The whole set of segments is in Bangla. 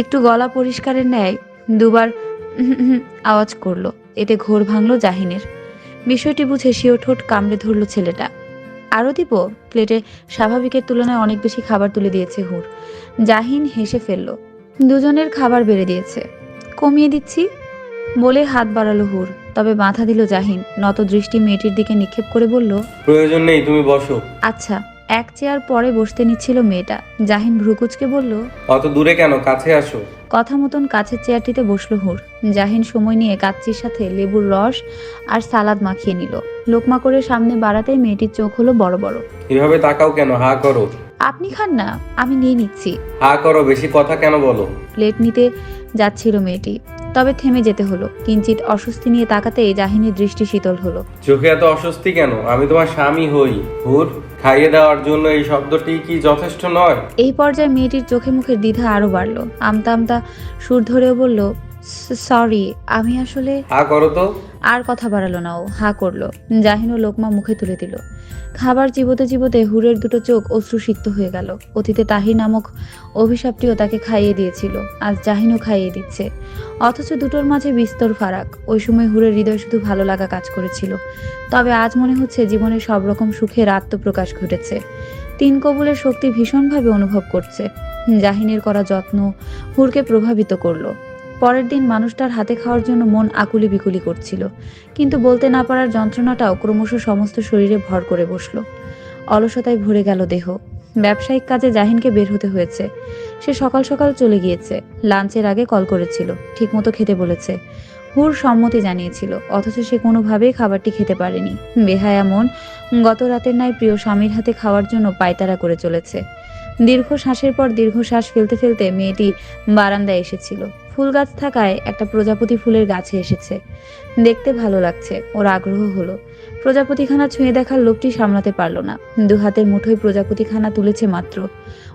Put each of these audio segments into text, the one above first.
একটু গলা পরিষ্কারের ন্যায় দুবার আওয়াজ করল। এতে ঘোর ভাঙলো জাহিনের। বিষয়টি বুঝে শিও ঠোঁট কামড়ে ধরলো ছেলেটা। আরও দিব প্লেটে স্বাভাবিকের তুলনায় অনেক বেশি খাবার তুলে দিয়েছে হুর। জাহিন হেসে ফেলল দুজনের খাবার বেড়ে দিয়েছে। কমিয়ে দিচ্ছি? বলে হাত বাড়ালো হুর তবে মাথা দিল জাহিন। নত দৃষ্টি মেয়েটির দিকে নিক্ষেপ করে বলল প্রয়োজন নেই তুমি বসো। আচ্ছা। এক চেয়ার পরে বসতে নিচ্ছিল মেয়েটা। জাহিন ভ্রুকুচকে বলল অত দূরে কেন? কাছে আসো। কথা মতন কাছের চেয়ারটিতে বসল হুর। জাহিন সময় নিয়ে কাচ্চির সাথে লেবুর রস আর সালাদ মাখিয়ে নিল। লোকমা করে সামনে বাড়াতেই মেয়েটির চোখ হলো বড় বড়। এভাবে তাকাও কেন? হা করো। আপনি খান না আমি নিয়ে নিচ্ছি। হা করো বেশি কথা কেন বলো? প্লেট নিতে যাচ্ছিল মেয়েটি তবে থেমে যেতে হলো। কিঞ্চিত অস্বস্তি নিয়ে তাকাতেই জাহিনীর দৃষ্টি শীতল হলো। চোখে এত অস্বস্তি কেন? আমি তোমার স্বামী হই। হুর খাইয়ে দেওয়ার জন্য এই শব্দটি কি যথেষ্ট নয়? এই পর্যায়ে মেয়েটির চোখে মুখে দ্বিধা আরও বাড়লো। আমতা আমতা সুর ধরেও বলল সরি আমি আসলে হা করো তো। আর কথা বাড়ালো না ও হা করল। জাহিন ও লোকমা মুখে তুলে দিল। খাবার চিবোতে চিবোতে হুরের দুটো চোখ অশ্রুসিক্ত হয়ে গেল। অতীতে তাহি নামক অভিশাপটিও তাকে খাইয়ে দিয়েছিল। আজ জাহিনও খাইয়ে দিচ্ছে। অথচ দুটোর মাঝে বিস্তর ফারাক। ওই সময় হুরের হৃদয় শুধু ভালো লাগা কাজ করেছিল। তবে আজ মনে হচ্ছে জীবনের সব রকম সুখের আত্মপ্রকাশ ঘটেছে। তিন কবুলের শক্তি ভীষণভাবে অনুভব করছে। জাহিনের করা যত্ন হুরকে প্রভাবিত করল। পরের দিন মানুষটার হাতে খাওয়ার জন্য মন আকুলি বিকুলি করছিল, কিন্তু বলতে না পারার যন্ত্রণাটাও ক্রমশ সমস্ত শরীরে ভর করে বসল। অলসতায় ভরে গেল দেহ। ব্যবসায়িক কাজে জাহিনকে বের হতে হয়েছে। সে সকাল সকাল চলে গিয়েছে। লাঞ্চের আগে কল করেছিল। ঠিকমতো খেতে বলেছে। হুর সম্মতি জানিয়েছিল, অথচ সে কোনোভাবেই খাবারটি খেতে পারেনি। বেহায়া মন গত রাতের ন্যায় প্রিয় স্বামীর হাতে খাওয়ার জন্য পায়তারা করে চলেছে। দীর্ঘ শ্বাসের পর দীর্ঘ শ্বাস ফেলতে ফেলতে মেয়েটি বারান্দায় এসেছিল। ফুল গাছ থাকায় একটা প্রজাপতি ফুলের গাছে এসেছে। দেখতে ভালো লাগছে, ওর আগ্রহ হলো। প্রজাপতিখানা ছুঁয়ে দেখার লোকটি সামলাতে পারল না। দু হাতের মুঠোয় প্রজাপতিখানা তুলেছে মাত্র।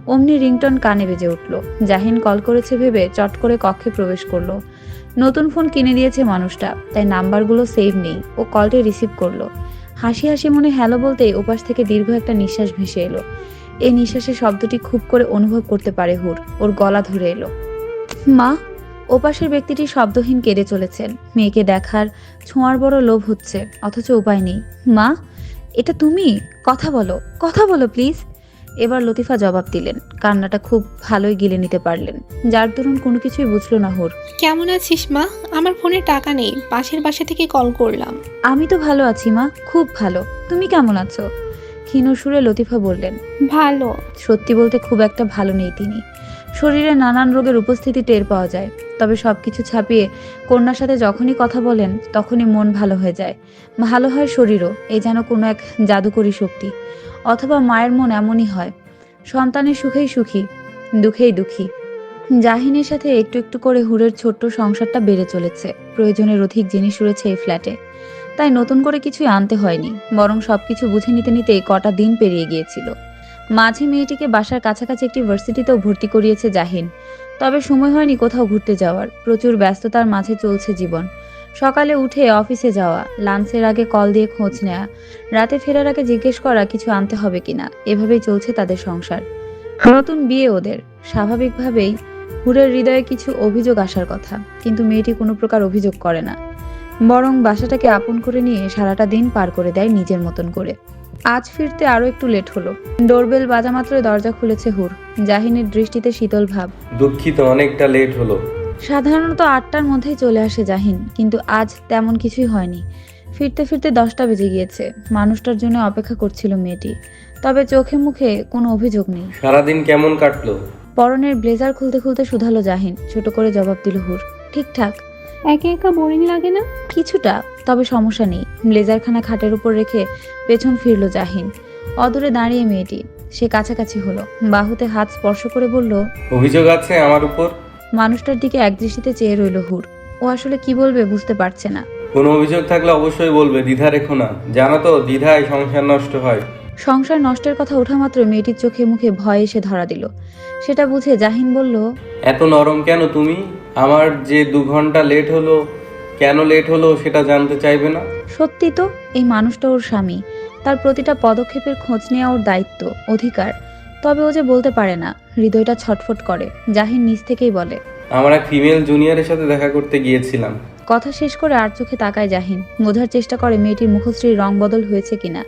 অমনি রিংটন কানে বেজে উঠল। জাহিন কল করেছে ভেবে চট করে কক্ষে প্রবেশ করল। নতুন ফোন কিনে দিয়েছে মানুষটা, তাই নাম্বারগুলো সেভ নেই। ও কলটি রিসিভ করল। হাসি হাসি মনে হ্যালো বলতেই ওপাশ থেকে দীর্ঘ একটা নিঃশ্বাস ভেসে এলো। এই নিঃশ্বাসের শব্দটি খুব করে অনুভব করতে পারে হুর। ওর গলা ধরে এলো। মা! ওপাশের ব্যক্তিটি শব্দহীন কেঁদে চলেছেন। মেয়েকে দেখার ছোঁয়ার বড় লোভ হচ্ছে অথচ উপায় নেই। মা এটা তুমি? কথা বলো কথা বলো প্লিজ। এবার লতিফা জবাব দিলেন। কান্নাটা খুব ভালোই গিলে নিতে পারলেন। যার দরুন কোনো কিছুই বুঝলো না হুর। কেমন আছিস মা? আমার ফোনে টাকা নেই পাশের বাসা থেকে কল করলাম। আমি তো ভালো আছি মা খুব ভালো। তুমি কেমন আছো? ক্ষীণ সুরে লতিফা বললেন ভালো। সত্যি বলতে খুব একটা ভালো নেই তিনি। শরীরে নানান রোগের উপস্থিতি টের পাওয়া যায়। তবে সবকিছু ছাপিয়ে কন্যার সাথে যখনই কথা বলেন, তখনই মন ভালো হয়ে যায়। ভালো হয় শরীরও এই যেন কোনো এক জাদুকরী শক্তি। অথবা মায়ের মন এমনই হয়, সন্তানের সুখেই সুখী, দুঃখেই দুঃখী। জাহিনের সাথে একটু একটু করে হুরের ছোট্ট সংসারটা বেড়ে চলেছে, প্রয়োজনের অধিক জিনিস রয়েছে এই ফ্ল্যাটে। তাই নতুন করে কিছুই আনতে হয়নি, বরং সবকিছু বুঝে নিতে নিতে কটা দিন পেরিয়ে গিয়েছিল। মাঝে মেয়েটিকে বাসার কাছাকাছি একটি ভার্সিটিতেও ভর্তি করিয়েছে জাহিন। তবে সময় হয়নি কোথাও ঘুরতে যাওয়ার। প্রচুর ব্যস্ততার মাঝে চলছে জীবন। সকালে উঠে অফিসে যাওয়া, লাঞ্চের আগে কল দিয়ে খোঁজ নেওয়া, রাতে ফেরার আগে জিজ্ঞেস করা, কিছু আনতে হবে কিনা? এভাবেই চলছে তাদের সংসার। নতুন বিয়ে ওদের। স্বাভাবিকভাবেই হুরের হৃদয়ে কিছু অভিযোগ আসার কথা। কিন্তু মেয়েটি কোনো প্রকার অভিযোগ করে না। বরং বাসাটাকে আপন করে নিয়ে সারাটা দিন পার করে দেয় নিজের মতন করে। আজ ফিরতে আরও একটু লেট হলো। ডোরবেল বাজা মাত্র দরজা খুলেছে হুর। জাহিনের দৃষ্টিতে শীতল ভাব। দুঃখিত অনেকটা লেট হলো। সাধারণত আটটার মধ্যেই চলে আসে জাহিন কিন্তু আজ তেমন কিছুই হয়নি। ফিরতে ফিরতে দশটা বেজে গিয়েছে। মানুষটার জন্য অপেক্ষা করছিল মেয়েটি। তবে চোখে মুখে কোনো অভিযোগ নেই। সারাদিন কেমন কাটলো? পরনের ব্লেজার খুলতে খুলতে শুধালো জাহিন। ছোট করে জবাব দিল হুর। ঠিকঠাক। একা একা বোরিং লাগে না? কিছুটা তবে সমস্যা নেই। ব্লেজারখানা খাটের উপর রেখে পেছন ফিরল জাহিন। অদূরে দাঁড়িয়ে মেয়েটি সে কাছাকাছি হলো। বাহুতে হাত স্পর্শ করে বলল অভিযোগ আছে আমার উপর? মানুষটার দিকে একদৃষ্টিতে চেয়ে রইল হুর। ও আসলে কি বলবে বুঝতে পারছে না। কোনো অভিযোগ থাকলে অবশ্যই বলবে দ্বিধা রেখো না। জানো তো দ্বিধায় সংসার নষ্ট হয়। সংসার নষ্টের কথা ওঠা মাত্র মেয়েটির চোখে মুখে ভয় এসে ধরা দিল। সেটা বুঝে জাহিন বলল এত নরম কেন তুমি? আমার যে দু ঘণ্টা লেট হলো কেন লেট হলো সেটা জানতে চাইবে না? সত্যি তো এই মানুষটা ওর স্বামী। তার প্রতিটা পদক্ষেপের খোঁজ নেওয়া ওর দায়িত্ব অধিকার। তবে ও যে বলতে পারে না হৃদয়টা ছটফট করে জাহিন নিজ থেকেই বলে। আমার এক ফিমেল জুনিয়রের সাথে দেখা করতে গিয়েছিলাম। কথা শেষ করে আর চোখে তাকায় জাহিন বোঝার চেষ্টা করে মেয়েটির মুখশ্রীর রং বদল হয়েছে কিনা।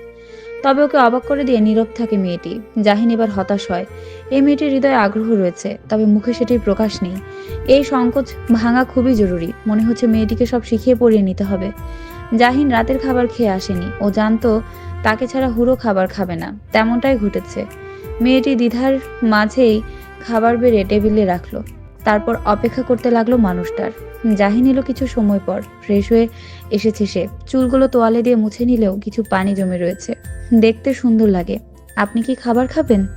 তবে ওকে অবাক করে দিয়ে নীরব থাকে মেয়েটি। জাহিন এবার হতাশ হয়। এই মেয়েটির হৃদয়ে আগ্রহ রয়েছে তবে মুখে সেটির প্রকাশ নেই। এই সংকোচ ভাঙা খুবই জরুরি। মনে হচ্ছে মেয়েটিকে সব শিখিয়ে পড়িয়ে নিতে হবে। জাহিন রাতের খাবার খেয়ে আসেনি। ও জানতো তাকে ছাড়া হুড়ো খাবার খাবে না। তেমনটাই ঘটেছে। মেয়েটি দ্বিধার মাঝেই খাবার বেড়ে টেবিলে রাখল। তারপর অপেক্ষা করতে লাগল মানুষটার। জাহিন এলো কিছু সময় পর। ফ্রেশ হয়ে এসেছে সে। চুলগুলো তোয়ালে দিয়ে মুছে নিলেও কিছু পানি জমে রয়েছে। দেখতে সুন্দর লাগে। আপনি কি খাবার খাবেন?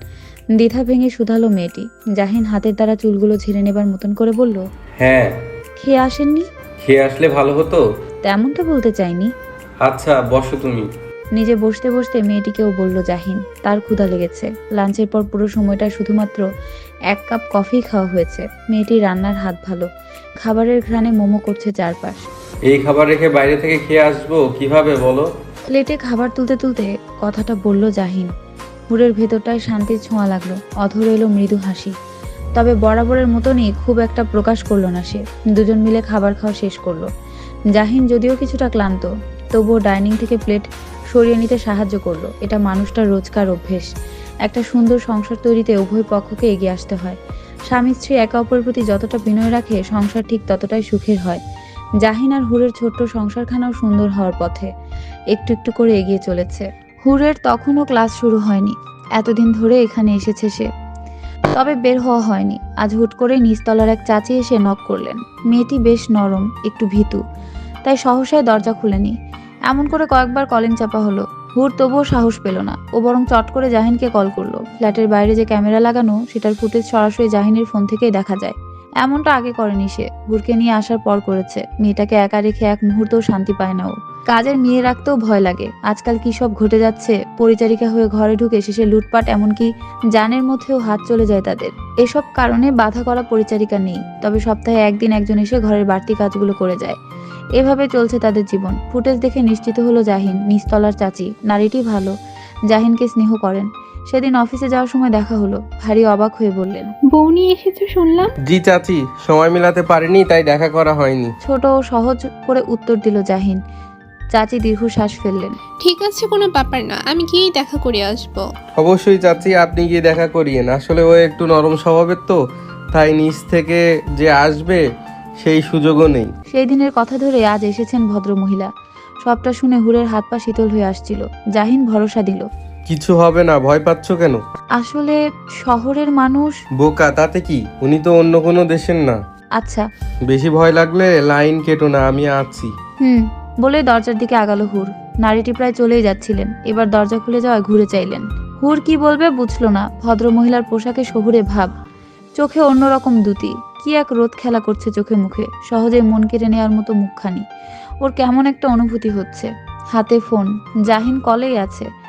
দ্বিধা ভেঙে শুধালো মেয়েটি। জাহিন হাতের দ্বারা চুলগুলো ঝেড়ে নেবার মতন করে বলল হ্যাঁ। খেয়ে আসেননি? খেয়ে আসলে ভালো হতো। তেমনটা বলতে চাইনি। আচ্ছা বসো তুমি। নিজে বসতে বসতে মেয়েটিকেও বলল জাহিন তার ক্ষুধা লেগেছে। লাঞ্চের পর পুরো সময়টা শুধুমাত্র এক কাপ কফি খাওয়া হয়েছে। মেয়েটি রান্নার হাত ভালো। খাবারের ঘ্রাণে মোমো করছে চারপাশ। এই খাবার রেখে বাইরে থেকে খেয়ে আসব? কীভাবে বলো? প্লেটে খাবার তুলতে তুলতে কথাটা বলল জাহিন হুরের ভেতরটায় শান্তির ছোঁয়া লাগল। অধর এলো মৃদু হাসি। তবে বরাবরের মতনই খুব একটা প্রকাশ করল না সে। দুজন মিলে খাবার খাওয়া শেষ করল। জাহিন যদিও কিছুটা ক্লান্ত, তবুও ডাইনিং থেকে প্লেট সরিয়ে নিতে সাহায্য করল। এটা মানুষটার রোজকার অভ্যেস। একটা সুন্দর সংসার তৈরিতে উভয় পক্ষকে এগিয়ে আসতে হয়। স্বামী স্ত্রী একে অপরের প্রতি যতটা বিনয় রাখে, সংসার ঠিক ততটাই সুখের হয়। জাহিন আর হুরের ছোট্ট সংসারখানাও সুন্দর হওয়ার পথে একটু একটু করে এগিয়ে চলেছে। হুরের তখনও ক্লাস শুরু হয়নি। এতদিন ধরে এখানে এসেছে সে। তবে বের হওয়া হয়নি। আজ হুট করে নিচতলার এক চাচি এসে নক করলেন। মেয়েটি বেশ নরম, একটু ভীতু। তাই সহসায় দরজা খুলেনি। এমন করে কয়েকবার কলিং চাপা হলো। হুর তবুও সাহস পেল না। ও বরং চট করে জাহিনকে কল করল। ফ্ল্যাটের বাইরে যে ক্যামেরা লাগানো, সেটার ফুটেজ সরাসরি জাহিনের ফোন থেকেই দেখা যায়। এমনটা আগে করেনি সে। হুরকে নিয়ে আসার পর করেছে। মেয়েটাকে একা রেখে এক মুহূর্তেও শান্তি পায় না ও। কাজের মেয়ে রাখতেও ভয় লাগে। আজকাল কি সব ঘটে যাচ্ছে? পরিচারিকা হয়ে ঘরে ঢুকে শেষে লুটপাট, এমনকি জানের মধ্যেও হাত চলে যায় তাদের। এসব কারণে বাধা করা পরিচারিকা নেই। তবে সপ্তাহে একদিন একজন এসে ঘরের বাড়তি কাজগুলো করে যায়। এভাবে চলছে তাদের জীবন। ফুটেজ দেখে নিশ্চিত হলো জাহিন নিস্তলার চাচি। নারীটি ভালো। জাহিনকে স্নেহ করেন। সেদিন অফিসে যাওয়ার সময় দেখা হলো। ভারী অবাক হয়ে বললেন বউ নিয়ে এসেছ শুনলাম? জি চাচি সময় মিলাতে পারিনি তাই দেখা করা হয়নি। ছোট ও সহজ করে উত্তর দিল জাহিন। চাচি দীর্ঘশ্বাস ফেললেন। ঠিক আছে কোনো ব্যাপার না আমি গিয়েই দেখা করে আসব। অবশ্যই চাচি আপনি গিয়ে দেখা করিয়েন। আসলে ও একটু নরম স্বভাবের তো তাই নিচ থেকে যে আসবে সেই সুযোগও নেই। সেই দিনের কথা ধরে আজ এসেছেন ভদ্র মহিলা সবটা শুনে হুরের হাত পা শীতল হয়ে আসছিল। জাহিন ভরসা দিল। কিছু হবে না ভয় পাচ্ছ কেন? আসলে শহরের মানুষ বোকা তাতে কি? উনি তো অন্য কোনো দেশের না। আচ্ছা। বেশি ভয় লাগলে লাইন কেটো না আমি আছি। হুম বলে দরজার দিকে আগালো হুর। নারীটি প্রায় চলেই যাচ্ছিলেন। এবার দরজা খুলে যাওয়ায় ঘুরে চাইলেন। হুর কি বলবে বুঝলো না। ভদ্র মহিলার পোশাকে শহুরে ভাব। চোখে অন্যরকম দুতি। কি এক রোদ খেলা করছে চোখে মুখে। সহজে মন কেড়ে নেওয়ার মতো মুখখানি। ওর কেমন একটা অনুভূতি হচ্ছে। হাতে ফোন। জাহিন কলেই আছে।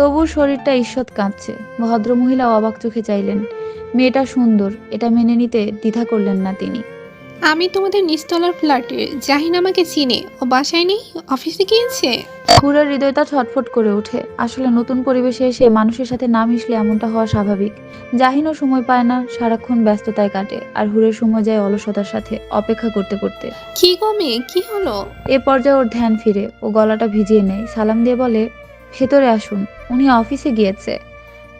তবু শরীরটা ঈষৎ কাঁপছে। ভদ্র মহিলা অবাক চোখে চাইলেন মেয়েটা সুন্দর এটা মেনে নিতে দ্বিধা করলেন না তিনি। আমি তোমাদের নিচতলার ফ্ল্যাটে জাহিন আমাকে চিনে ও বাসায় নেই? অফিসে গিয়েছে? হুরের হৃদয়টা ছটফট করে ওঠে। আসলে নতুন পরিবেশে এসে মানুষের সাথে না মিশলে এমনটা হওয়া স্বাভাবিক। জাহিনও সময় পায় না সারাক্ষণ ব্যস্ততায় কাটে আর হুরের সময় যায় অলসতার সাথে অপেক্ষা করতে করতে। কি গো মেয়ে কি হলো? এ পর্যায়ে ওর ধ্যান ফিরে ও গলাটা ভিজিয়ে নেয়। সালাম দিয়ে বলে ভেতরে আসুন উনি অফিসে গিয়েছে।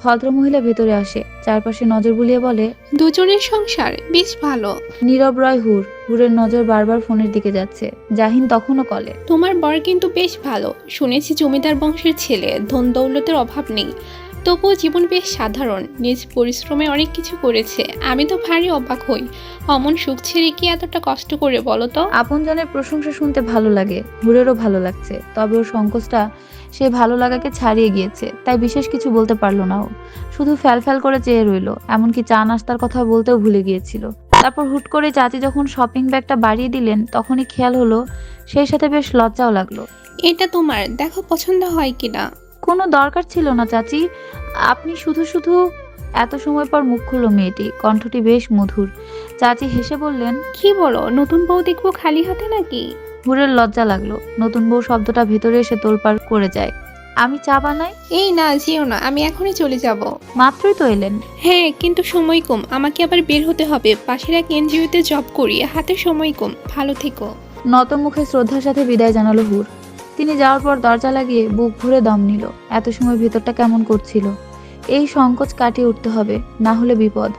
ভদ্রমহিলা ভেতরে আসে চারপাশে নজর বুলিয়ে বলে দুজনের সংসার বেশ ভালো। নীরব রয় হুর হুরের নজর বারবার ফোনের দিকে যাচ্ছে। জাহিন তখনও কলে। তোমার বর কিন্তু বেশ ভালো। শুনেছি জমিদার বংশের ছেলে ধন দৌলতের অভাব নেই। তবুও জীবন বেশ সাধারণ নিজ পরিশ্রমে অনেক কিছু করেছে। আমি তো ভারী অবাক হই। অমন সুখ ছেড়ে কি এতটা কষ্ট করে বলো তো? আপনজনের প্রশংসা শুনতে ভালো লাগে হুরেরও ভালো লাগছে। তবে ওর সংকোচটা সে ভালো লাগাকে ছাড়িয়ে গিয়েছে তাই বিশেষ কিছু বলতে পারল না ও। শুধু ফ্যাল ফ্যাল করে চেয়ে রইল এমনকি চা নাস্তার কথা বলতেও ভুলে গিয়েছিল। তারপর হুট করে চাচি যখন শপিং ব্যাগটা বাড়িয়ে দিলেন তখনই খেয়াল হলো সেই সাথে বেশ লজ্জাও লাগল। এটা তোমার দেখো পছন্দ হয় কিনা। কোনো দরকার ছিল না চাচি। আপনি শুধু শুধু এত সময় পর মুখ খুললো মেয়েটি। কণ্ঠটি বেশ মধুর। চাচি হেসে বললেন কি বলো নতুন বউ দেখব খালি হাতে নাকি? হুরের লজ্জা লাগল। নতুন বউ শব্দটা ভেতরে এসে তোলপাড় করে যায়। আমি চা বানাই? এই না যেও না আমি এখনই চলে যাব। মাত্রই তো এলেন। হ্যাঁ কিন্তু সময় কম। আমাকে আবার বের হতে হবে। পাশের এক এনজিওতে জব করি। হাতে সময় কম। ভালো থেকো। নত মুখে শ্রদ্ধার সাথে বিদায় জানালো হুর। তিনি যাওয়ার পর দরজা লাগিয়ে বুক ভরে দম নিল। এত সময় ভেতরটা কেমন করছিল? এই সংকোচ কাটিয়ে উঠতে হবে না হলে বিপদ।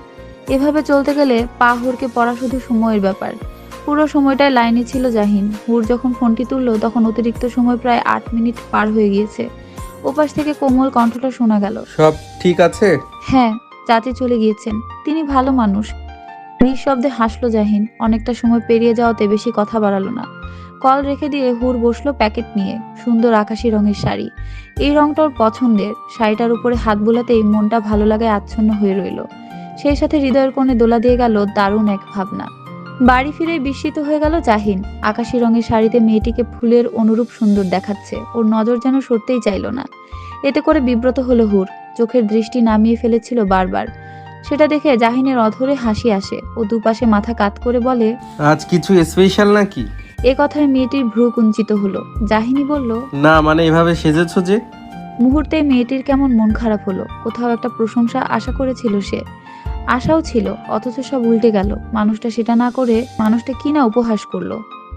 এভাবে চলতে গেলে পা হুরকে পড়া শুধু সময়ের ব্যাপার। পুরো সময়টায় লাইনে ছিল জাহিন। হুর যখন ফোনটি তুললো তখন অতিরিক্ত সময় প্রায় আট মিনিট পার হয়ে গিয়েছে। ওপাশ থেকে কোমল কণ্ঠটা শোনা গেল। সব ঠিক আছে? হ্যাঁ চাচি চলে গিয়েছেন। তিনি ভালো মানুষ। নিঃশব্দে হাসলো জাহিন। অনেকটা সময় পেরিয়ে যাওয়াতে বেশি কথা বাড়ালো না। কল রেখে দিয়ে হুর বসল প্যাকেট নিয়ে, সুন্দর আকাশি রঙের শাড়ি। এই রংটা ওর পছন্দের। শাড়িটার উপরে হাত বোলাতেই মনটা ভালো লাগায় আচ্ছন্ন হয়ে রইল। সেই সাথে হৃদয়ের কোণে দোলা দিয়ে গেল দারুণ এক ভাবনা। বাড়ি ফিরে বিস্মিত হয়ে গেল জাহিন। আকাশি রঙের শাড়িতে মেয়েটিকে ফুলের অনুরূপ সুন্দর দেখাচ্ছে। ওর নজর যেন সরতেই চাইল না। এতে করে বিব্রত হলো হুর। চোখের দৃষ্টি নামিয়ে ফেলেছিল বারবার। সেটা দেখে জাহিনের অধরে হাসি আসে ও দুপাশে মাথা কাত করে বলে আজ কিছু স্পেশাল নাকি? এ কথায় মেয়েটির ভ্রু কুঞ্চিত হলো। জাহিনী বলল না মানে এভাবে সেজেছো যে? মুহূর্তে মেয়েটির কেমন মন খারাপ হলো কোথাও একটা প্রশংসা আশা করেছিল সে। আশাও ছিল অথচ সব উল্টে গেল। মানুষটা সেটা না করে মানুষটা কি না উপহাস করল।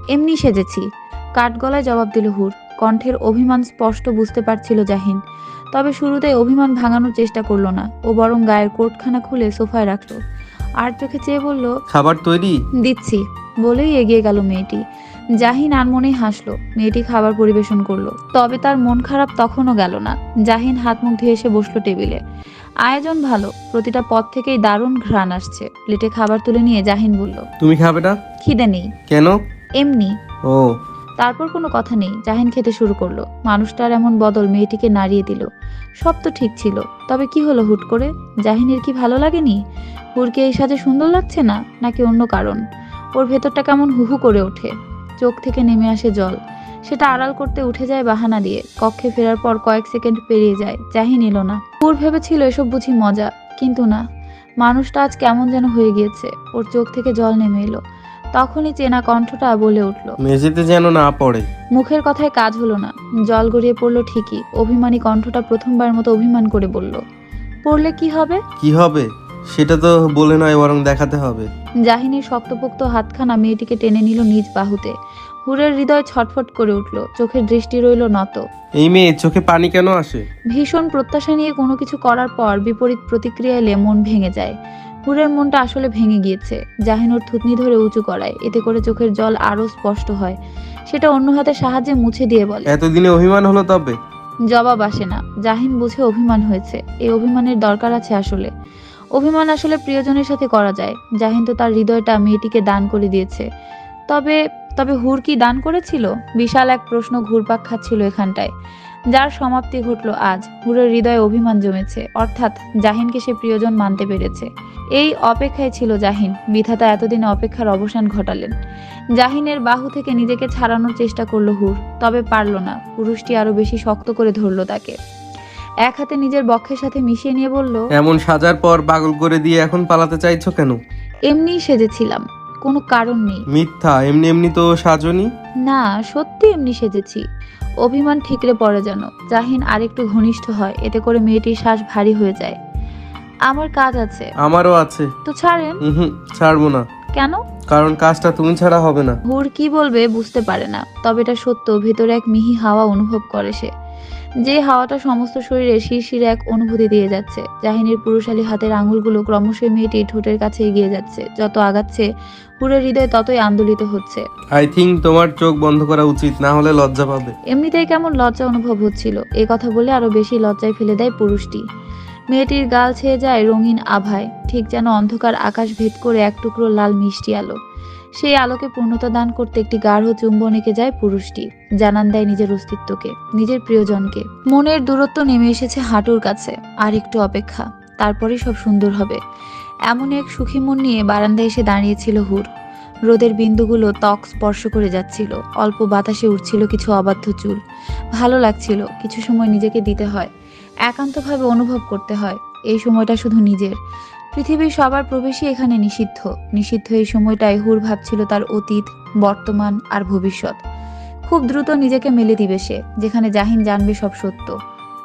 এমনি সেজেছি। কাঠগলায় জবাব দিল হুর কণ্ঠের অভিমান স্পষ্ট বুঝতে পারছিল জাহিন। তবে শুরুতে অভিমান ভাঙানোর চেষ্টা করল না ও বরং গায়ের কোটখানা খুলে সোফায় রাখল। আর চোখে চেয়ে বলল খাবার তৈরি? দিচ্ছি বলেই এগিয়ে গেল মেয়েটি। জাহিন আনমনেই হাসলো মেয়েটি খাবার পরিবেশন করল। তবে তার মন খারাপ তখনও গেল না। জাহিন হাত মুখ ধুয়ে এসে বসল টেবিলে। আয়োজন ভালো প্রতিটা পদ থেকেই দারুণ ঘ্রাণ আসছে। প্লেটে খাবার তুলে নিয়ে জাহিন বলল তুমি খাবে না? খিদে নেই। কেন? এমনি। ও। তারপর কোনো কথা নেই। জাহিন খেতে শুরু করল। মানুষটার এমন বদল মেয়েটিকে নাড়িয়ে দিল। সব তো ঠিক ছিল। তবে কি হলো হুট করে? জাহিনের কি ভালো লাগেনি? হুরকে এই সাজে সুন্দর লাগছে না? নাকি অন্য কারণ? ওর ভেতরটা কেমন হুহু করে ওঠে। চোখ থেকে নেমে আসে জল। সেটা আড়াল করতে উঠে যায় বাহানা দিয়ে। কক্ষে ফেরার পর কয়েক সেকেন্ড পেরিয়ে যায়। জাহিন এলো না। হুর ভেবেছিল এসব বুঝি মজা, কিন্তু না। মানুষটা আজ কেমন যেন হয়ে গিয়েছে। ওর চোখ থেকে জল নেমে এলো। তখনই চেনা কণ্ঠটা বলে উঠল। মেঝেতে যেন না পড়ে। মুখের কথায় কাজ হলো না। জল গড়িয়ে পড়ল ঠিকই। অভিমানী কণ্ঠটা প্রথমবার মতো অভিমান করে বলল পড়লে কি হবে? কি হবে? সেটা তো বলে নয় বরং দেখাতে হবে। জাহিনীর শক্তপোক্ত হাতখানা মেয়েটিকে টেনে নিল নিজ বাহুতে। হুরের হৃদয় ছটফট করে উঠল। চোখের দৃষ্টি রইল নত। এই মেয়ে চোখে পানি কেন আসে? ভীষণ প্রত্যাশা নিয়ে কোনো কিছু করার পর বিপরীত প্রতিক্রিয়া এলে মন ভেঙে যায়। হুরের মনটা আসলে ভেঙে গিয়েছে। জাহিন ওর থুতনি ধরে উঁচু করায় এতে করে চোখের জল আরও স্পষ্ট হয়। সেটা অন্য হাতের সাহায্যে মুছে দিয়ে বলে। এতদিনে অভিমান হলো তবে? জবাব আসে না। জাহিন বুঝে অভিমান হয়েছে। এই অভিমানের দরকার আছে আসলে। অভিমান আসলে প্রিয়জনের সাথে করা যায়। জাহিন তো তার হৃদয়টা মেয়েটিকে দান করে দিয়েছে। তবে তবে হুর কি দান করেছিল? বিশাল এক প্রশ্ন ঘুরপাক খাচ্ছিল এখানটায়। যার সমাপ্তি ঘটল আজ। হুরের হৃদয়ে অভিমান জমেছে। অর্থাৎ জাহিনকে সে প্রিয়জন মানতে পেরেছে। এই অপেক্ষায় ছিল জাহিন। বিধাতা এতদিন অপেক্ষার অবসান ঘটালেন। জাহিনের বাহু থেকে নিজেকে ছাড়ানোর চেষ্টা করল হুর তবে পারল না। পুরুষটি আরও বেশি শক্ত করে ধরল তাকে। এক হাতে নিজের বক্ষের সাথে মিশিয়ে নিয়ে বলল এমন সাজার পর পাগল করে দিয়ে এখন পালাতে চাইছো কেন? এমনিই সেজেছিলাম। কোনো কারণ নেই। মিথ্যা? এমনি এমনি তো সাজনি? না সত্যি এমনি সেজেছি। অভিমান ঠিকরে পড়ে যেন। জাহিন আরেকটু ঘনিষ্ঠ হয় এতে করে মেয়েটির শ্বাস ভারী হয়ে যায়। আমার কাজ আছে। আমারও আছে। তো ছাড়েন। হুম ছাড়বো না। কেন? কারণ কাজটা তুমি ছাড়া হবে না। হুর কি বলবে বুঝতে পারে না। তবে এটা সত্য ভেতরে এক মিহি হাওয়া অনুভব করে সে। যে হাওয়াটা সমস্ত শরীরে শিরশিরে এক অনুভূতি দিয়ে যাচ্ছে। জাহিনীর পুরুষালী হাতের আঙুলগুলো ক্রমশই মেয়েটি ঠোঁটের কাছে এগিয়ে যাচ্ছে। যত আগাচ্ছে পুরো হৃদয় ততই আন্দোলিত হচ্ছে। আই থিঙ্ক তোমার চোখ বন্ধ করা উচিত না হলে লজ্জা পাবে। এমনিতেই কেমন লজ্জা অনুভব হচ্ছিল। এ কথা বলে আরও বেশি লজ্জায় ফেলে দেয় পুরুষটি। মেয়েটির গাল ছেয়ে যায় রঙিন আভায়, ঠিক যেন অন্ধকার আকাশ ভেদ করে এক টুকরো লাল মিষ্টি আলো। সেই আলোকে পূর্ণতা দান করতে একটি গাঢ় চুম্বন এঁকে যায় পুরুষটি, জানান দেয় নিজের অস্তিত্বকে, নিজের প্রিয়জনকে। মনের দূরত্ব নেমে এসেছে হাঁটুর কাছে, আর একটু অপেক্ষা, তারপরেই সব সুন্দর হবে। এমন এক সুখী মন নিয়ে বারান্দায় এসে দাঁড়িয়েছিল হুর। রোদের বিন্দুগুলো ত্বক স্পর্শ করে যাচ্ছিল, অল্প বাতাসে উঠছিল কিছু অবাধ্য চুল। ভালো লাগছিল, কিছু সময় নিজেকে দিতে হয়। একান্তভাবে অনুভব করতে হয়। এই সময়টা শুধু নিজের। পৃথিবীর সবার প্রবেশই এখানে নিষিদ্ধ। নিষিদ্ধ এই সময়টায় হুর ভাবছিল তার অতীত, বর্তমান আর ভবিষ্যৎ। খুব দ্রুত নিজেকে মেলে দিবে সে, যেখানে জাহিন জানবে সব সত্য।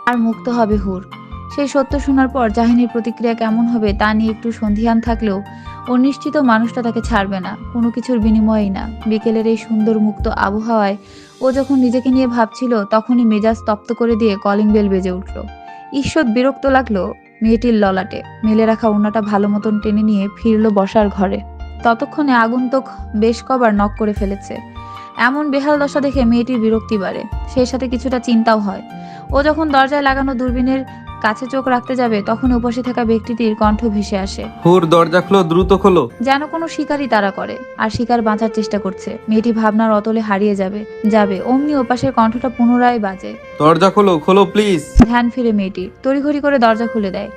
আর মুক্ত হবে হুর। সেই সত্য শোনার পর জাহিনীর প্রতিক্রিয়া কেমন হবে তা নিয়ে একটু সন্ধিহান থাকলেও ও নিশ্চিত মানুষটা তাকে ছাড়বে না, কোনো কিছুর বিনিময়েই না। বিকেলের এই সুন্দর মুক্ত আবহাওয়ায় ও যখন নিজেকে নিয়ে ভাবছিল, তখনই মেজাজ তপ্ত করে দিয়ে কলিং বেল বেজে উঠল। ঈশ্বর বিরক্ত লাগল মেয়েটির ললাটে। মেলে রাখা ওনাটা ভালো মতন টেনে নিয়ে ফিরল বসার ঘরে। ততক্ষণে আগন্তুক বেশ কবার নক করে ফেলেছে। এমন বেহাল দশা দেখে মেয়েটির বিরক্তি বাড়ে। সেই সাথে কিছুটা চিন্তাও হয়। ও যখন দরজায় লাগানো দূরবীনের কাছে চোখ রাখতে যাবে তখন উপসে থাকা ব্যক্তিটির কণ্ঠ ভেসে আসে। হুর দরজা খোলো দ্রুত খোলো। যেন কোনো শিকারই তারা করে আর শিকার বাঁচার চেষ্টা করছে। মেয়েটি ভাবনার অতলে হারিয়ে যাবে যাবে অমনি ওপাশের কণ্ঠটা পুনরায় বাজে। দরজা খোলো খোলো প্লিজ। ধ্যান ফিরে মেয়েটি তড়িঘড়ি করে দরজা খুলে দেয়।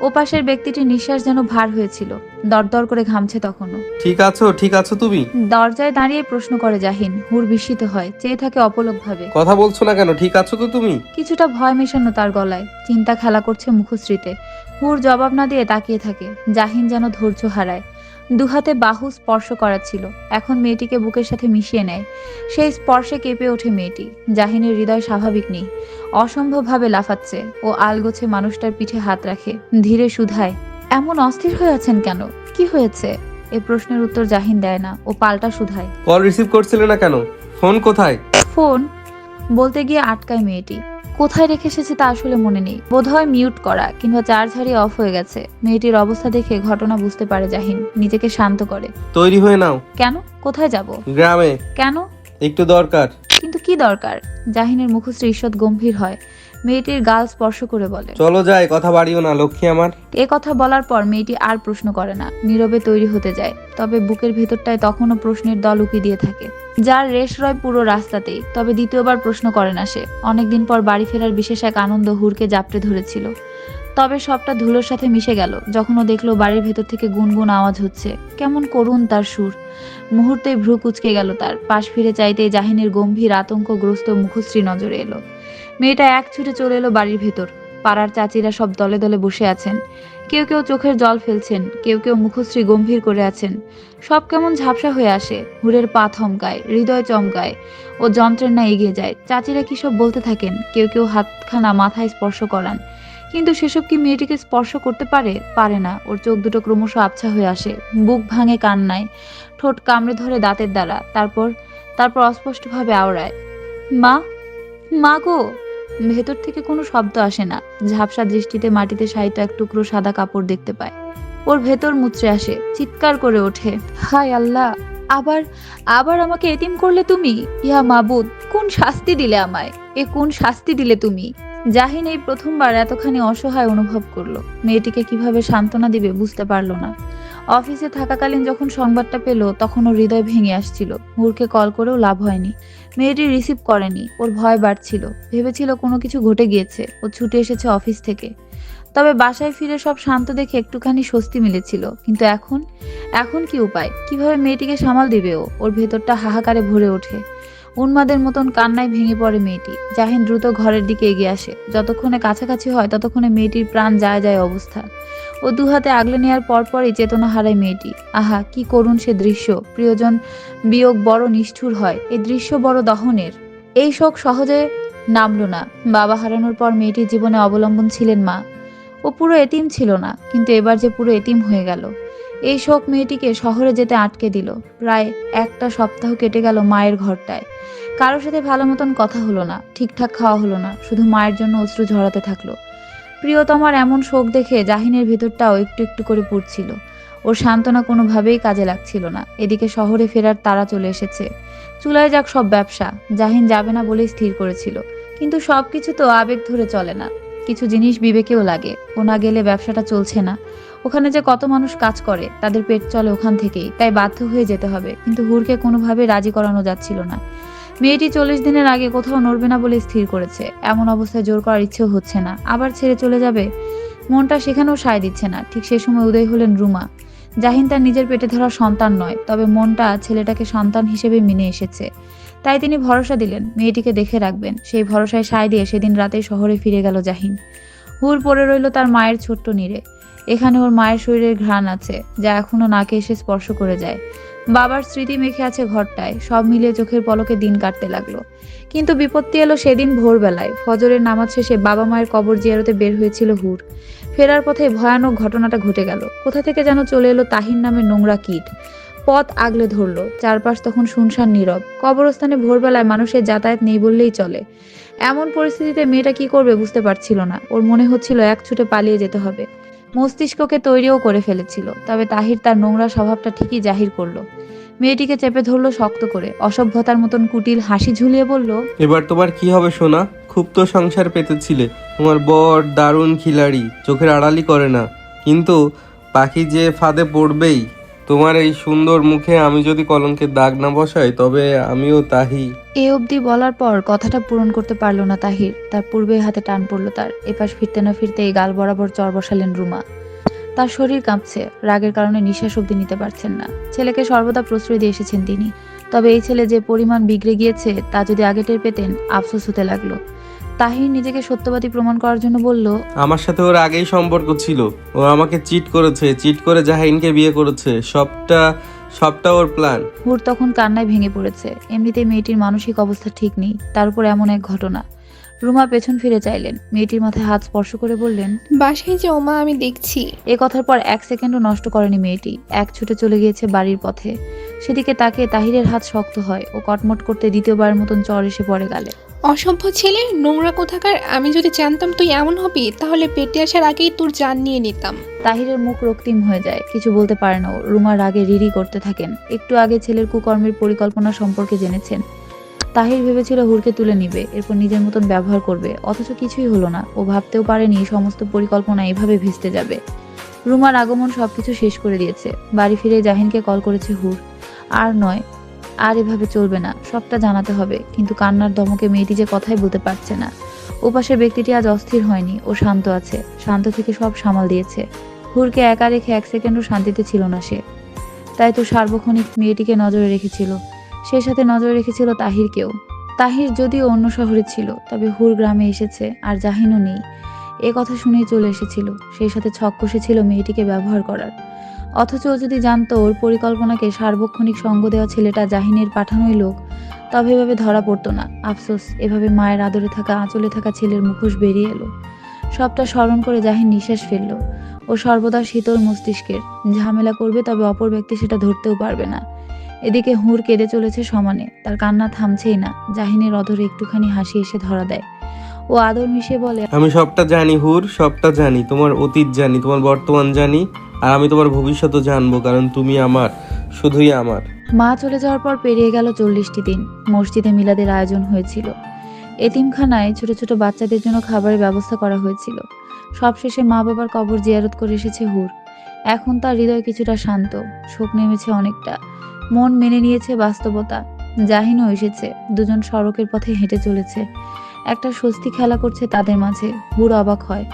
ওপাশের ব্যক্তিটির নিঃশ্বাস যেন ভার হয়েছিল। দরদর করে ঘামছে তখনও। ঠিক আছো ঠিক আছো তুমি? দরজায় দাঁড়িয়ে প্রশ্ন করে জাহিন। হুর বিস্মিত হয় চেয়ে থাকে অপলকভাবে। কথা বলছো না কেন? ঠিক আছো তো তুমি? কিছুটা ভয় মেশানো তার গলায়। চিন্তা খেলা করছে মুখশ্রীতে। হুর জবাব না দিয়ে তাকিয়ে থাকে। জাহিন যেন ধৈর্য হারায়। দুহাতে বাহু স্পর্শ করা ছিল এখন মেয়েটিকে বুকের সাথে মিশিয়ে নেয়। সেই স্পর্শে কেঁপে ওঠে মেয়েটি। জাহিনের হৃদয় স্বাভাবিক নেই। অসম্ভবভাবে লাফাচ্ছে ও আলগোছে মানুষটার পিঠে হাত রাখে। ধীরে শুধায় এমন অস্থির হয়ে আছেন কেন? কি হয়েছে? এ প্রশ্নের উত্তর জাহিন দেয় না ও পাল্টা শুধায় কল রিসিভ করছিলে না কেন? ফোন কোথায়? ফোন? বলতে গিয়ে আটকায় মেয়েটি। কোথায় রেখে এসেছে তা আসলে মনে নেই। বোধহয় মিউট করা কিংবা চার্জ হারিয়ে অফ হয়ে গেছে। মেয়েটির অবস্থা দেখে ঘটনা বুঝতে পারে জাহিন নিজেকে শান্ত করে। তৈরি হয়ে নাও। কেন? কোথায় যাব? গ্রামে। কেন? একটু দরকার। কি দরকার? জাহিনের মুখশ্রী ঈষৎ গম্ভীর হয়। মেয়েটির গাল স্পর্শ করে বলে। চলো যাই কথা বাড়িও না লক্ষ্মী আমার। এ কথা বলার পর মেয়েটি আর প্রশ্ন করে না। নীরবে তৈরি হতে যায়। তবে বুকের ভেতরটায় তখনও প্রশ্নের দল উকি দিয়ে থাকে। যার রেশ রয় পুরো রাস্তাতেই তবে দ্বিতীয়বার প্রশ্ন করে না সে। অনেকদিন পর বাড়ি ফেরার বিশেষ এক আনন্দ হুরকে জাপটে ধরেছিল। তবে সবটা ধুলোর সাথে মিশে গেল। যখন ও দেখল বাড়ির ভেতর থেকে গুনগুন আওয়াজ হচ্ছে, কেমন করুণ তার সুর? মুহূর্তেই ভ্রু কুচকে গেল তার। পাশ ফিরে চাইতেই জাহিনের গম্ভীর আতঙ্কগ্রস্ত মুখশ্রী নজরে এলো। মেয়েটা এক ছুটে চলে এলো বাড়ির ভেতর। পাড়ার চাচিরা সব দলে দলে বসে আছেন। কেউ কেউ চোখের জল ফেলছেন, কেউ কেউ মুখশ্রী গম্ভীর করে আছেন। সব কেমন ঝাপসা হয়ে আসে। হুরের পা থমকায়, হৃদয় চমকায়, ও যন্ত্রের না এগিয়ে যায়। চাচিরা কি সব বলতে থাকেন? কেউ কেউ হাতখানা মাথায় স্পর্শ করান। কিন্তু সেসব কি মেয়েটিকে স্পর্শ করতে পারে? পারে না। ওর চোখ দুটো ক্রমশ আবছা হয়ে আসে। বুক ভাঙে কান্নায়। ঠোঁট কামড়ে ধরে দাঁতের দ্বারা। তারপর তারপর অস্পষ্টভাবে আওড়ায়, মা মা গো! ভেতর থেকে কোনো শব্দ আসে না। ঝাপসা দৃষ্টিতে মাটিতে সাহিত্য এক টুকরো সাদা কাপড় দেখতে পায়। ওর ভেতর মুচড়ে আসে। চিৎকার করে ওঠে, হায় আল্লাহ! আবার আবার আমাকে এতিম করলে তুমি? ইয়া মাবুদ, কোন শাস্তি দিলে আমায়? এ কোন শাস্তি দিলে তুমি? জাহিন এই প্রথমবার এতখানি অসহায় অনুভব করল। মেয়েটিকে কীভাবে সান্ত্বনা দিবে বুঝতে পারল না। অফিসে থাকাকালীন যখন সংবাদটা পেল, তখন ওর হৃদয় ভেঙে আসছিল। হুরকে কল করেও লাভ হয়নি। মেয়েটি রিসিভ করেনি। ওর ভয় বাড়ছিল। ভেবেছিল কোনো কিছু ঘটে গিয়েছে। ও ছুটে এসেছে অফিস থেকে। তবে বাসায় ফিরে সব শান্ত দেখে একটুখানি স্বস্তি মিলেছিল। কিন্তু এখন? এখন কি উপায়? কীভাবে মেয়েটিকে সামাল দিবে ও? ওর ভেতরটা হাহাকারে ভরে ওঠে। উন্মাদের মতন কান্নায় ভেঙে পড়ে মেয়েটি। জাহিন দ্রুত ঘরের দিকে এগিয়ে আসে। যতক্ষণে কাছাকাছি হয়, ততক্ষণে মেয়েটির প্রাণ যায় যায় অবস্থা। ও দুহাতে আগলে নেওয়ার পরপরই চেতনা হারায় মেয়েটি। আহা, কি করুণ সে দৃশ্য। প্রিয়জন বিয়োগ বড় নিষ্ঠুর হয়। এই দৃশ্য বড় দহনের। এই শোক সহজে নামলো না। বাবা হারানোর পর মেয়েটির জীবনে অবলম্বন ছিলেন মা। ও পুরো এতিম ছিল না, কিন্তু এবার যে পুরো এতিম হয়ে গেল। এই শোক মেয়েটিকে শহরে যেতে আটকে দিল। প্রায় একটা সপ্তাহ কেটে গেল মায়ের ঘরটায়। কারোর সাথে ভালো মতন কথা হলো না, ঠিকঠাক খাওয়া হলো না, শুধু মায়ের জন্য অশ্রু ঝরাতে থাকল। প্রিয়তমার এমন শোক দেখে জাহিনের ভেতরটাও একটু একটু করে পুড়ছিল। ওর সান্ত্বনা কোনোভাবেই কাজে লাগছিল না। এদিকে শহরে ফেরার তারা চলে এসেছে। চুলায় যাক সব ব্যবসা, জাহিন যাবে না বলেই স্থির করেছিল। কিন্তু সবকিছু তো আবেগ ধরে চলে না। কিছু জিনিস বিবেকেও লাগে। ও না গেলে ব্যবসাটা চলছে না। ওখানে যে কত মানুষ কাজ করে, তাদের পেট চলে ওখান থেকেই। তাই বাধ্য হয়ে যেতে হবে। কিন্তু হুরকে কোনোভাবে রাজি করানো যাচ্ছিল না। মেয়েটি চল্লিশ দিনের আগে কোথাও নড়বে না বলে স্থির করেছে। এমন অবস্থায় জোর করার ইচ্ছেও হচ্ছে না। আবার ছেড়ে চলে যাবে? মনটা সেখানেও সায় দিচ্ছে না। ঠিক সে সময় উদয় হলেন রুমা। জাহিন তার নিজের পেটে ধরা সন্তান নয়, তবে মনটা ছেলেটাকে সন্তান হিসেবে মেনে এসেছে। তাই তিনি ভরসা দিলেন, মেয়েটিকে দেখে রাখবেন। সেই ভরসায় সায় দিয়ে সেদিন রাতে শহরে ফিরে গেল জাহিন। হুর পড়ে রইল তার মায়ের ছোট্ট নীরে এখানে ওর মায়ের শরীরের ঘ্রাণ আছে, যা এখনও নাকে এসে স্পর্শ করে যায়। বাবার স্মৃতি মেখে আছে ঘরটায়, সব মিলিয়ে চোখের পলকে দিন কাটতে লাগল। কিন্তু বিপত্তি এলো সেদিন ভোরবেলায়। ফজরের নামাজ শেষে বাবা মায়ের কবর জিয়ারতে বের হয়েছিল হুর। ফেরার পথে ভয়ানক ঘটনাটা ঘটে গেল। কোথা থেকে যেন চলে এলো তাহির নামে নোংরা কীট। পথ আগলে ধরলো। চারপাশ তখন শুনশান নীরব। কবরস্থানে ভোরবেলায় মানুষের যাতায়াত নেই বললেই চলে। এমন পরিস্থিতিতে মেয়েটা কি করবে বুঝতে পারছিল না। ওর মনে হচ্ছিল এক ছুটে পালিয়ে যেতে হবে। মস্তিষ্ককে তৈরিও করে ফেলেছিল, তবে তাহির তার নোংরা স্বভাবটা ঠিকই জাহির করল। মেয়েটিকে চেপে ধরলো শক্ত করে। অসভ্যতার মতন কুটিল হাসি ঝুলিয়ে বলল, এবার তোমার কি হবে, সোনা? খুব তো সংসার পেতেছিলে। তোমার বর দারুণ খিলাড়ি, চোখের আড়ালি করে না। কিন্তু পাখি যে ফাঁদে পড়বেই তোমার এই সুন্দর মুখে আমি যদি কলঙ্কের দাগ না বসাই, তবে আমিও তাহি। এ অবধি বলার পর কথাটা পূরণ করতে পারল না তাহির। তার পূর্বে হাতে টান পড়ল তার। এপাশ ফিরতে না ফিরতেই গাল বরাবর চর বসালেন রুমা। তার শরীর কাঁপছে। রাগের কারণে নিঃশ্বাস অব্দি নিতে পারছেন না। ছেলেকে সর্বদা প্রশ্রয় দিয়ে এসেছেন তিনি। তবে এই ছেলে যে পরিমাণ বিগড়ে গিয়েছে, তা যদি আগে টের পেতেন, আফসোস হতে লাগল। তাহির নিজেকে সত্যবাদী প্রমাণ করার জন্য বলল আমার সাথে ওর আগেই সম্পর্ক ছিল। ও আমাকে চিট করেছে চিট করে জাহিনকে বিয়ে করেছে। সবটা সবটা ওর প্ল্যান হুর তখন কান্নায় ভেঙে পড়েছে। এমনিতেই মেয়েটির মানসিক অবস্থা ঠিক নেই। তার উপর এমন এক ঘটনা। রুমা পেছন ফিরে চাইলেন। মেয়েটির মাথায় হাত স্পর্শ করে বললেন বাসায় যে ওমা আমি দেখছি। এ কথার পর এক সেকেন্ডও নষ্ট করেনি মেয়েটি। এক ছুটে চলে গিয়েছে বাড়ির পথে। সেদিকে তাকে তাহিরের হাত শক্ত হয়। ও কটমট করতে দ্বিতীয়বারের মতন চর এসে পড়ে গেলে। অসভ্য ছেলে, নোংরা কোথাকার? আমি যদি জানতাম তুই এমন হবি, তাহলে পেটে আসার আগেই তোর জান নিয়ে নিতাম। তাহিরের মুখ রক্তিম হয়ে যায়, কিছু বলতে পারে না ও। রুমার আগে রিরি করতে থাকেন। একটু আগে ছেলের কুকর্মের পরিকল্পনা সম্পর্কে জেনেছেন। তাহির ভেবেছিল হুরকে তুলে নিবে, এরপর নিজের মতন ব্যবহার করবে। অথচ কিছুই হলো না, ও ভাবতেও পারেনি সমস্ত পরিকল্পনা এভাবে ভেস্তে যাবে। রুমার আগমন সবকিছু শেষ করে দিয়েছে। বাড়ি ফিরে জাহিনকে কল করেছে হুর। আর নয় আর এভাবে চলবে না, সবটা জানাতে হবে। কিন্তু কান্নার দমকে মেয়েটি যে কথাই বলতে পারছে না। ওপাশের ব্যক্তিটি আজ অস্থির হয়নি, ও শান্ত আছে, শান্ত থেকে সব সামাল দিয়েছে। হুরকে একা রেখে এক সেকেন্ডও শান্তিতে ছিল না সে। তাই তো সার্বক্ষণিক মেয়েটিকে নজরে রেখেছিল। সে সাথে নজরে রেখেছিল তাহিরকেও। তাহির যদিও অন্য শহরে ছিল, তবে হুর গ্রামে এসেছে, আর জাহিনও নেই। এ কথা শুনেই চলে এসেছিল। সেই সাথে ছক কষেছিল মেয়েটিকে ব্যবহার করার। অথচ ও যদি জানতো ওর পরিকল্পনাকে সার্বক্ষণিক সঙ্গ দেওয়া ছেলেটা জাহিনের পাঠানোই লোক, তবে এভাবে ধরা পড়তো না। আফসোস, এভাবে মায়ের আদরে থাকা, আঁচলে থাকা ছেলের মুখোশ বেরিয়ে এলো। সবটা স্মরণ করে জাহিন নিঃশ্বাস ফেলল। ও সর্বদা শীতল মস্তিষ্কের। ঝামেলা করবে তবে অপর ব্যক্তি সেটা ধরতেও পারবে না। এদিকে হুঁর কেঁদে চলেছে সমানে। তার কান্না থামছেই না। জাহিনের অধরে একটুখানি হাসি এসে ধরা দেয়। ও আদর মিশে বলে আমি সবটা জানি হুর সবটা জানি। তোমার অতীত জানি তোমার বর্তমান জানি আর আমি তোমার ভবিষ্যতও জানব কারণ তুমি আমার শুধুই আমার। মা চলে যাওয়ার পর পেরিয়ে গেল চল্লিশটি দিন। মসজিদে মিলাদের আয়োজন হয়েছিল। এতিমখানায় ছোট ছোট বাচ্চাদের জন্য খাবারের ব্যবস্থা করা হয়েছিল। সবশেষে মা বাবার কবর জিয়ারত করে এসেছে হুর। এখন তার হৃদয় কিছুটা শান্ত শোক নেমেছে অনেকটা। মন মেনে নিয়েছে বাস্তবতা। জাহিনও এসেছে দুজন সড়কের পথে হেঁটে চলেছে। একটা স্বস্তি খেলা করছে তাদের মাঝে। হুর অবাক হয়।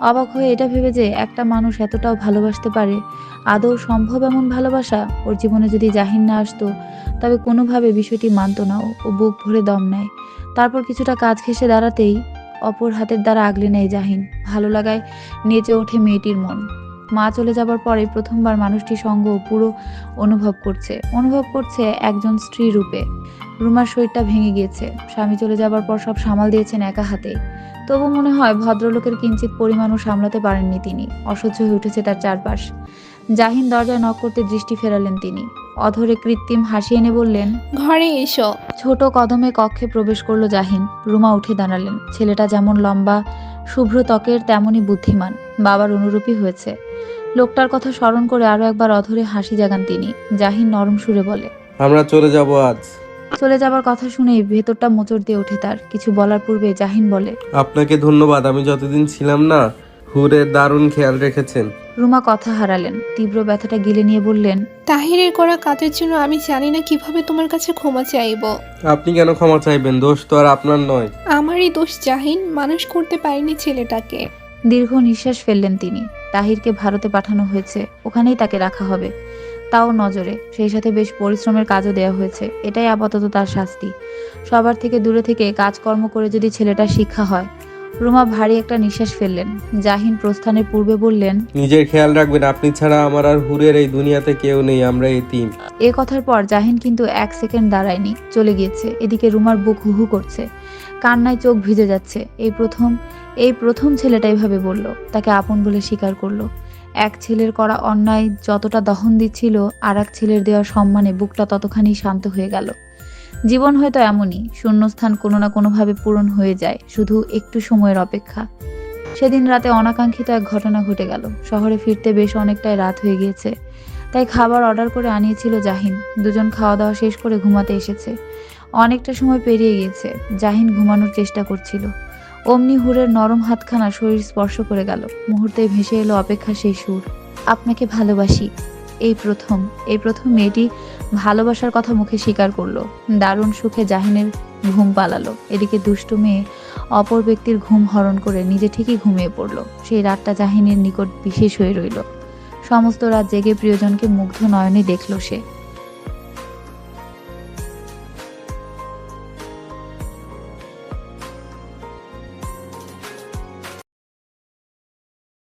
অবাক হয়ে এটা ভেবে যে একটা মানুষ এতটাও ভালোবাসতে পারে। আদৌ সম্ভব এমন ভালোবাসা? ওর জীবনে যদি জাহিন না আসতো, তবে কোনোভাবে বিষয়টি মানতো না ও। ও বুক ভরে দম নেয়। তারপর কিছুটা কাজ ঘেসে দাঁড়াতেই অপর হাতের দ্বারা আগলে নেয় জাহিন। ভালো লাগায় নেচে ওঠে মেয়েটির মন। মা চলে যাবার পরে প্রথমবার মানুষটি সঙ্গ পুরো অনুভব করছে। অনুভব করছে একজন স্ত্রী রূপে। রুমার শরীরটা ভেঙে গিয়েছে। স্বামী চলে যাবার পর সব সামাল দিয়েছেন একা হাতে। তবু মনে হয় ভদ্রলোকের কিঞ্চিত পরিমাণও সামলাতে পারেননি তিনি। অসহ্য হয়ে উঠেছে তার চারপাশ। জাহিন দরজায় নক করতে দৃষ্টি ফেরালেন তিনি। অধরে কৃত্রিম হাসি এনে বললেন ঘরে এসো। ছোট কদমে কক্ষে প্রবেশ করল জাহিন। রুমা উঠে দাঁড়ালেন। ছেলেটা যেমন লম্বা শুভ্র ত্বকের তেমনই বুদ্ধিমান। বাবার অনুরূপী হয়েছে। লোকটার কথা স্মরণ করে আরও একবার অধরে হাসি জাগান তিনি। জাহিন নরম সুরে বলে আমরা চলে যাব আজ। চলে যাবার কথা শুনেই ভেতরটা মোচড় দিয়ে ওঠে তার। কিছু বলার পূর্বে জাহিন বলে আপনাকে ধন্যবাদ আমি যতদিন ছিলাম না হুরের দারুণ খেয়াল রেখেছেন। রুমা কথা হারালেন তীব্র ব্যথাটা গিলে নিয়ে বললেন তাহিরের করা কাজের জন্য আমি জানি না কীভাবে তোমার কাছে ক্ষমা চাইব। আপনি কেন ক্ষমা চাইবেন? দোষ তো আর আপনার নয়। আমারই দোষ জাহিন। মানুষ করতে পারিনি ছেলেটাকে। দীর্ঘ নিঃশ্বাস ফেললেন তিনি। তাহিরকে ভারতে পাঠানো হয়েছে। ওখানেই তাকে রাখা হবে। তাও নজরে সেই সাথে বেশ পরিশ্রমের কাজও দেওয়া হয়েছে। এটাই আপাতত তার শাস্তি। সবার থেকে দূরে থেকে কাজকর্ম করে যদি ছেলেটা শিক্ষা হয়। রুমা ভারী একটা নিঃশ্বাস ফেললেন। জাহিন প্রস্থানের পূর্বে বললেন নিজের খেয়াল রাখবেন আপনি ছাড়া আমার আর হুরের এই দুনিয়াতে কেউ নেই আমরা এই তিন। এ কথার পর জাহিন কিন্তু এক সেকেন্ড দাঁড়ায়নি চলে গিয়েছে। এদিকে রুমার বুক হুহু করছে। কান্নায় চোখ ভিজে যাচ্ছে। এই প্রথম এই প্রথম ছেলেটা এভাবে বলল, তাকে আপন বলে স্বীকার করল। এক ছেলের করা অন্যায় যতটা দহন দিচ্ছিল আর এক ছেলের দেওয়া সম্মানে বুকটা ততখানি শান্ত হয়ে গেল। জীবন হয়তো এমনই, শূন্যস্থান কোনো না কোনোভাবে পূরণ হয়ে যায়, শুধু একটু সময়ের অপেক্ষা। সেদিন রাতে অনাকাঙ্ক্ষিত এক ঘটনা ঘটে গেল। শহরে ফিরতে বেশ অনেকটাই রাত হয়ে গিয়েছে। তাই খাবার অর্ডার করে আনিয়েছিল জাহিন। দুজন খাওয়া দাওয়া শেষ করে ঘুমাতে এসেছে। অনেকটা সময় পেরিয়ে গিয়েছে। জাহিন ঘুমানোর চেষ্টা করছিল। অমনি হুরের নরম হাতখানা শরীর স্পর্শ করে গেল। মুহূর্তে ভেসে এলো অপেক্ষা সেই সুর। আপনাকে ভালোবাসি। এই প্রথম এই প্রথম মেয়েটি ভালোবাসার কথা মুখে স্বীকার করল। দারুণ সুখে জাহিনের ঘুম পালালো। এদিকে দুষ্টু মেয়ে অপর ব্যক্তির ঘুম হরণ করে নিজে ঠিকই ঘুমিয়ে পড়ল। সেই রাতটা জাহিনের নিকট বিশেষ হয়ে রইল। সমস্ত রাত জেগে প্রিয়জনকে মুগ্ধ নয়নে দেখল সে।